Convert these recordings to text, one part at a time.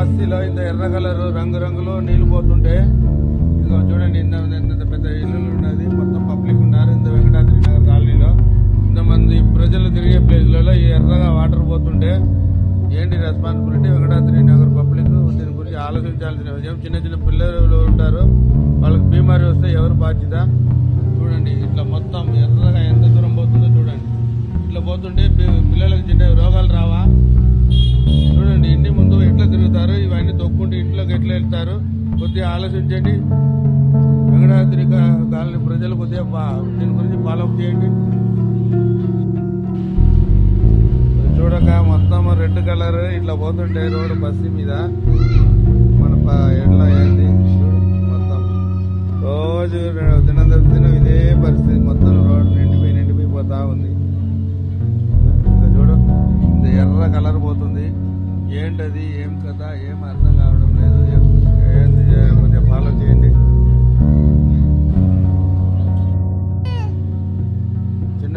బస్తీలో ఇంత ఎర్ర కలర్ రంగు రంగులో నీళ్ళు పోతుంటే ఇదిగో చూడండి ఇంత ఇంత పెద్ద ఇల్లు ఉన్నది. మొత్తం పబ్లిక్ ఉన్నారు. ఇంత వెంకటాద్రి నగర్ కాలనీలో. ఇంతమంది ప్రజలు తిరిగే ప్లేస్లలో ఈ ఎర్రగా వాటర్ పోతుంటే ఏంటి రెస్పాన్సిబిలిటీ వెంకటాద్రి నగర్ పబ్లిక్? దీని గురించి ఆలోచించాల్సిన విషయం. చిన్న చిన్న పిల్లలు ఉంటారు. వాళ్ళకి బీమారి వస్తే ఎవరు బాధ్యత? చూడండి ఇట్లా మొత్తం ఎర్రగా ఎంత దూరం పోతుందో చూడండి. ఇట్లా పోతుంటే పిల్లలకు చిన్న రోగాలు రావా? చూడండి ఇన్ని ముందు ఆలోచించండి. వెంకటాద్రి కాలనీ ప్రజలు కొద్దిగా బా- దీని గురించి ఫాలోఅప్ చేయండి. చూడక మొత్తం రెడ్ కలర్ ఇట్లా పోతుంటే రోడ్డు బస్సు మీద. మన ప- ఎట్లా ఏంది మొత్తం. రోజు తినందరి దినం ఇదే పరిస్థితి. మొత్తం రోడ్డు నిండిపోయి నిండిపోయి పోతా ఉంది. ఇంకా చూడు. ఎర్ర కలర్ పోతుంది. ఏంటది? ఏం కథ? ఏం అర్థం కావడం లేదు.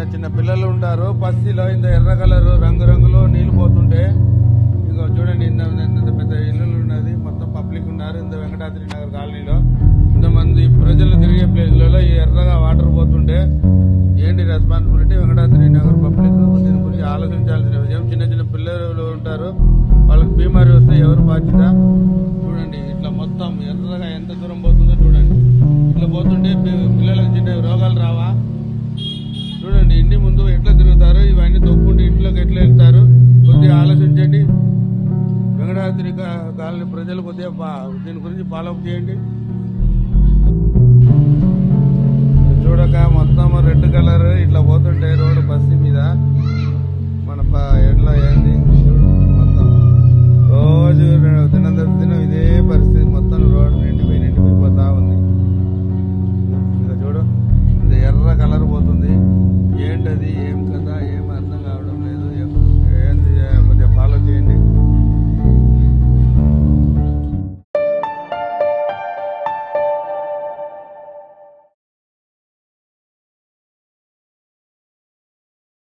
చిన్న చిన్న పిల్లలు ఉంటారు పస్తిలో ఇంత ఎర్ర కలర్ రంగు రంగులో నీళ్ళు పోతుంటే ఇదిగో చూడండి ఇంత ఇంత పెద్ద ఇల్లులు ఉన్నది మొత్తం పబ్లిక్ ఉన్నారు ఇంత వెంకటాద్రి నగర్ కాలనీలో. ఇంతమంది ప్రజలు తిరిగే ప్లేస్లలో ఈ ఎర్రగా వాటర్ పోతుంటే ఏంటి రెస్పాన్సిబిలిటీ వెంకటాద్రి నగర్ పబ్లిక్? దీని గురించి ఆలోచించాల్సిన విషయం చిన్న చిన్న పిల్లలు ఉంటారు వాళ్ళకి బీమారి వస్తే ఎవరు బాధ్యత? ఎట్లా ఇవన్నీ తొక్కుంటే ఇంట్లోకి ఎట్లా వెళ్తారు? కొద్దిగా ఆలోచించండి. వెంకటాద్రి కాలనీ ప్రజలు కొద్దిగా దీని గురించి ఫాలోఅప్ చేయండి. చూడక మొత్తం రెడ్ కలర్ ఇట్లా పోతుంటే